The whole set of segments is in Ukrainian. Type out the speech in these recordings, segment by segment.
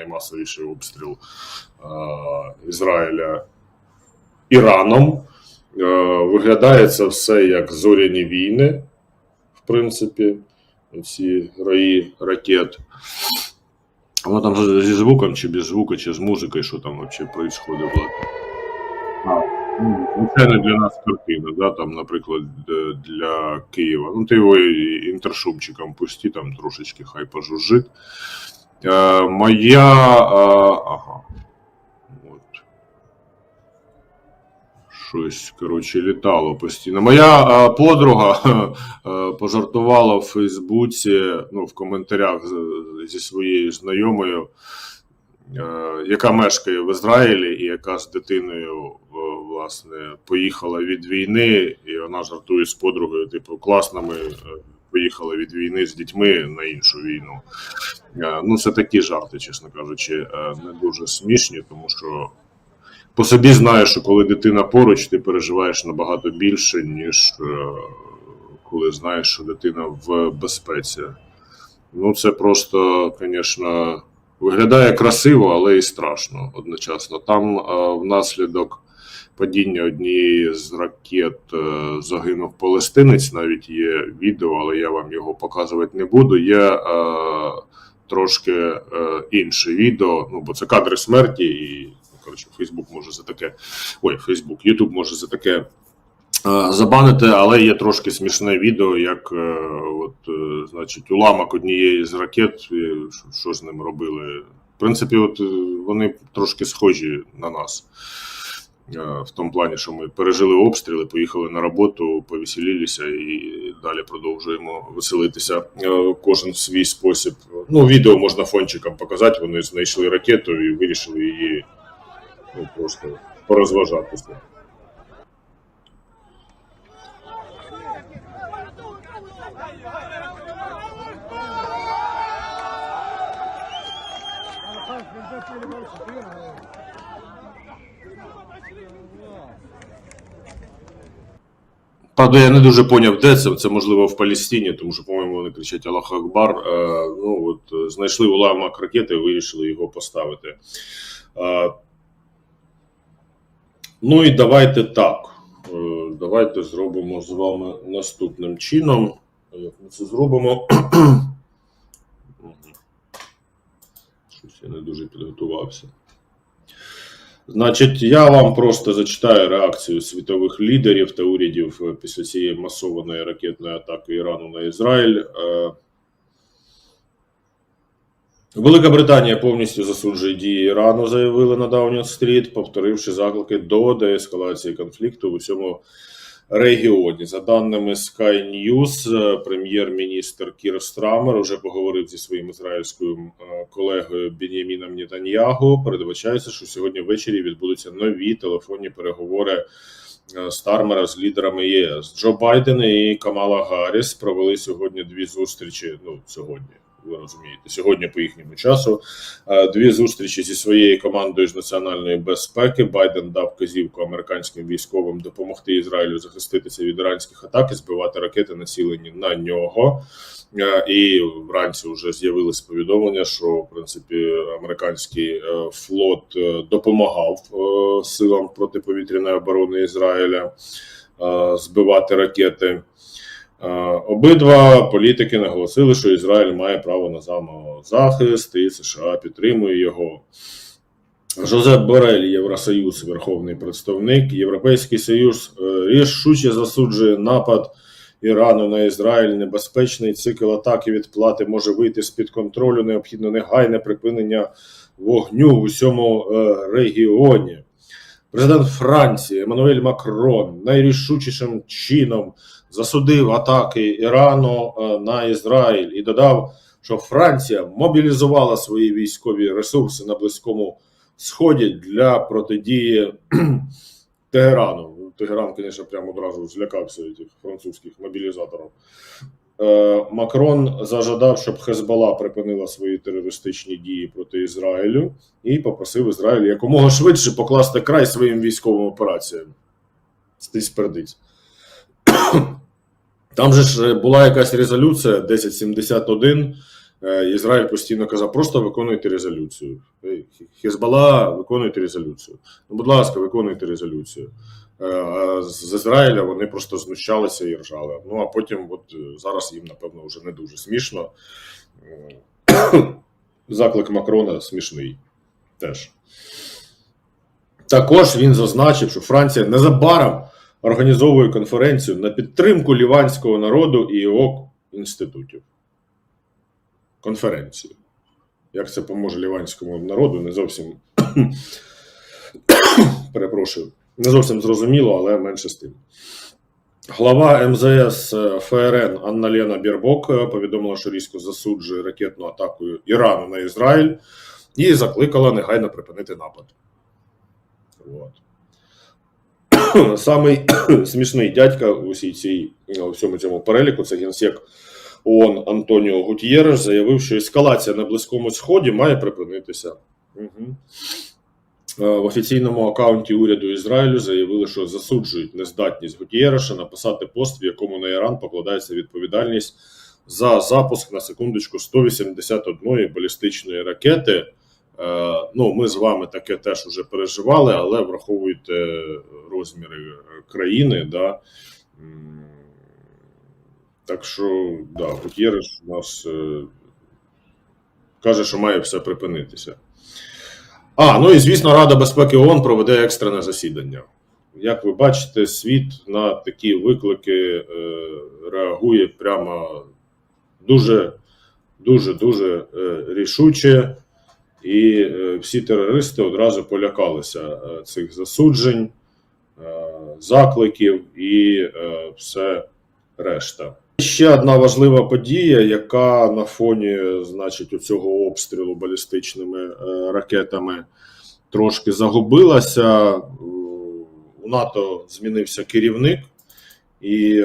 наймасовіший обстріл е, Ізраїля Іраном. Е, Виглядає це все як зоряні війни, в принципі, ці раї ракет. Воно там зі звуком, чи без звука, чи з музикою, що там взагалі відбувається, ну, Звичайно, для нас картина, да, там, наприклад, для Києва. Ну, ти його інтершумчиком пусти, там трошечки хай пожужжить. Е, моя. Е, ага. От. Щось, коротше, літало постійно. Моя е, подруга е, пожартувала в Фейсбуці, ну, в коментарях зі своєю знайомою, е, яка мешкає в Ізраїлі і яка з дитиною е, власне поїхала від війни, і вона жартує з подругою, типу, класно, ми е, поїхали від війни з дітьми на іншу війну. Е, Ну, це такі жарти, чесно кажучи, е, не дуже смішні, тому що по собі знаю, що коли дитина поруч, ти переживаєш набагато більше, ніж е, коли знаєш, що дитина в безпеці. Ну, це просто, звісно, виглядає красиво, але і страшно одночасно. Там внаслідок падіння однієї з ракет е, загинув палестинець. Навіть є відео, але я вам його показувати не буду. Є е, трошки е, інше відео, ну бо це кадри смерті, і ну, коротше, Фейсбук може за таке. Ой, Фейсбук, Ютуб може за таке. Забанити, але є трошки смішне відео, як от, значить, уламок однієї з ракет, що, з ним робили. В принципі, от вони трошки схожі на нас. Е, В тому плані, що ми пережили обстріли, поїхали на роботу, повеселилися і далі продовжуємо веселитися. Е, Кожен в свій спосіб. Ну, відео можна фончиком показати. Вони знайшли ракету і вирішили її ну, просто порозважатися. Правда, я не дуже поняв, де це. Це можливо в Палестині, тому що, по-моєму, вони кричать Аллах Акбар. Е, ну, от, е, знайшли уламок ракети вирішили його поставити. Е, ну і давайте так. Давайте зробимо з вами наступним чином. Як ми це зробимо? Щось я не дуже підготувався. Значить, я вам просто зачитаю реакцію світових лідерів та урядів е, після цієї масованої ракетної атаки Ірану на Ізраїль. Е, Велика Британія повністю засуджує дії Ірану, заявили на Даунінг-стріт, повторивши заклики до деескалації конфлікту в усьому регіоні. За даними Sky News, е, прем'єр-міністр Кір Страмер уже поговорив зі своїм ізраїльським е, колегою Беняміном Нетаньягу. Передбачається, що сьогодні ввечері відбудуться нові телефонні переговори е, Стармера з лідерами ЄС. Джо Байден і Камала Гарріс провели сьогодні дві зустрічі. Ну сьогодні. Ви розумієте, сьогодні по їхньому часу е, дві зустрічі зі своєю командою з національної безпеки. Байден дав вказівку американським військовим допомогти Ізраїлю захиститися від іранських атак і збивати ракети, націлені на нього. Е, І вранці вже з'явилось повідомлення, що в принципі американський е, флот допомагав силам протиповітряної оборони Ізраїля збивати ракети. Е, Обидва політики наголосили, що Ізраїль має право на самозахист, і США підтримує його. Жозеп Борель, Євросоюз, верховний представник. Європейський Союз е, рішуче засуджує напад Ірану на Ізраїль. Небезпечний цикл атаки відплати може вийти з під контролю. Необхідно негайне припинення вогню в усьому е, регіоні. Президент Франції Еммануель Макрон найрішучішим чином засудив атаки Ірану е, на Ізраїль і додав, що Франція мобілізувала свої військові ресурси на Близькому Сході для протидії Тегерану. Тегеран, звісно, прямо одразу злякався цих французьких мобілізаторів. Е, Макрон зажадав, щоб Хезбола припинила свої терористичні дії проти Ізраїлю і попросив Ізраїль якомога швидше покласти край своїм військовим операціям. Стись пердиць. Там же ж була якась резолюція 1071, Е, Ізраїль постійно казав, просто виконуйте резолюцію. Ей, Хізбалла, виконуйте резолюцію. Ну, будь ласка, виконуйте резолюцію. Е, а З Ізраїля вони просто знущалися і ржали. Ну а потім, от е, зараз їм, напевно, вже не дуже смішно. Заклик Макрона смішний теж. Також він зазначив, що Франція незабаром організовує конференцію на підтримку ліванського народу і його інститутів. Конференцію. Як це поможе ліванському народу, не зовсім перепрошую, не зовсім зрозуміло, але менше з тим. Глава МЗС ФРН Анна Лена Бірбок е, повідомила, що різко засуджує ракетну атаку Ірану на Ізраїль і закликала негайно припинити напад. От. Самий смішний дядька у всій цій у всьому цьому переліку це генсек ООН Антоніо Гутьєреш заявив, що ескалація на Близькому Сході має припинитися. Угу. В офіційному аккаунті уряду Ізраїлю заявили, що засуджують нездатність Гутєреша написати пост, в якому на Іран покладається відповідальність за запуск на секундочку 181 балістичної ракети. Е, Ну, ми з вами таке теж вже переживали, але враховуйте розміри країни. Да? Так що, да, Гутєреш у нас е, каже, що має все припинитися. А, ну і звісно, Рада безпеки ООН проведе екстрене засідання. Як ви бачите, світ на такі виклики е, реагує прямо дуже, дуже, дуже е, рішуче, і е, всі терористи одразу полякалися е, цих засуджень, е, закликів і все решта. Ще одна важлива подія, яка на фоні, значить, цього обстрілу балістичними ракетами трошки загубилася. У НАТО змінився керівник, і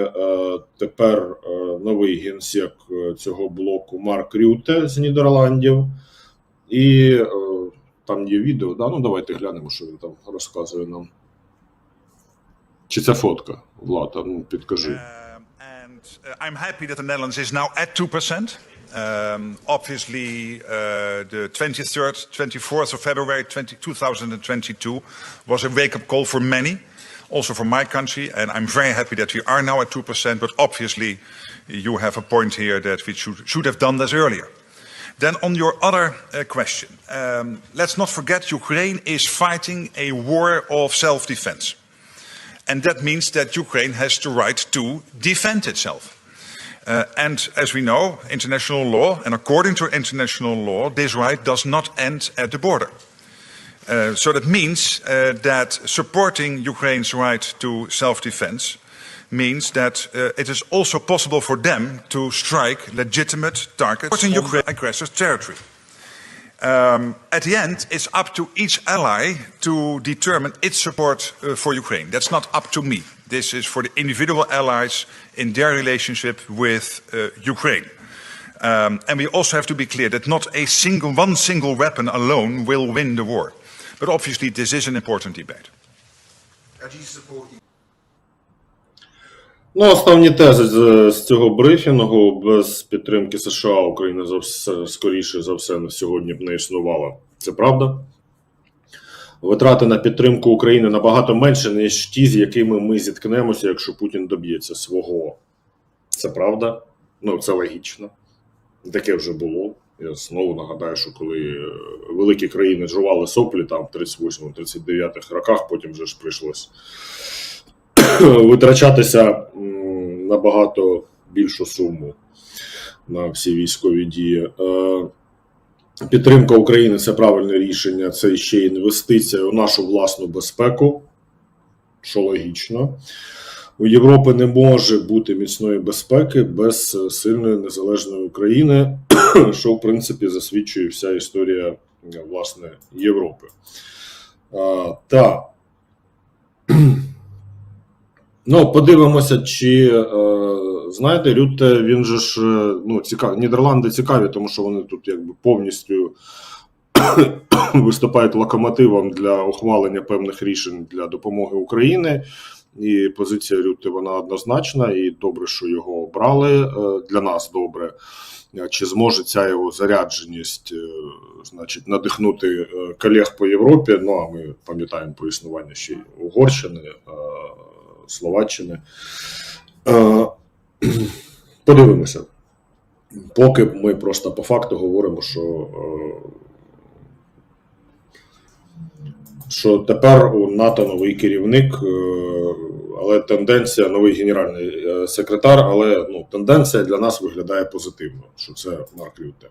тепер новий генсек цього блоку Марк Рюте з Нідерландів. І е, там є відео. Да? Ну, давайте глянемо, що він там розказує нам. Чи це фотка? Влада, ну підкажи. Um, and uh, I'm happy that the Netherlands is now at 2%. Um, obviously, uh, the 23rd, 24th of February 20, 2022 was a wake up call for many, also for my country. And I'm very happy that we are now at 2%. But obviously, you have a point here that we should, should have done this earlier. Then, on your other uh, question, um, let's not forget Ukraine is fighting a war of self defense. And that means that Ukraine has the right to defend itself. Uh, and as we know, international law, and according to international law, this right does not end at the border. Uh, so that means uh, that supporting Ukraine's right to self defense means that uh, it is also possible for them to strike legitimate targets in Ukraine aggressor's territory. Um, at the end, it's up to each ally to determine its support uh, for Ukraine. That's not up to me. This is for the individual allies in their relationship with uh, Ukraine. Um, and we also have to be clear that not a single, one single weapon alone will win the war. But obviously, this is an important debate. Ну, основні тези з, з цього брифінгу без підтримки США Україна за все, скоріше за все на сьогодні б не існувала. Це правда. Витрати на підтримку України набагато менше, ніж ті, з якими ми зіткнемося, якщо Путін доб'ється свого. Це правда. Ну, це логічно. Таке вже було. Я знову нагадаю, що коли е, великі країни жували соплі там в 38-39 роках, потім вже ж прийшлось витрачатися набагато більшу суму на всі військові дії. Е, Підтримка України це правильне рішення, це ще інвестиція у нашу власну безпеку, що логічно. У Європи не може бути міцної безпеки без е, сильної незалежної України, що в принципі засвідчує вся історія е, власне Європи. А, та Ну, подивимося, чи е, знаєте, Рютте, він же ж е, ну, цікав, Нідерланди цікаві, тому що вони тут якби повністю виступають локомотивом для ухвалення певних рішень для допомоги Україні. І позиція Рютте вона однозначна, і добре, що його обрали. Е, Для нас добре. Чи зможе ця його зарядженість, е, значить, надихнути колег по Європі? Ну а ми пам'ятаємо про існування ще й Угорщини, Словаччини. Е, Подивимося. Поки ми просто по факту говоримо, що, е, що тепер у НАТО новий керівник, е, але тенденція, новий генеральний секретар, але ну, тенденція для нас виглядає позитивно, що це Марк Рютте.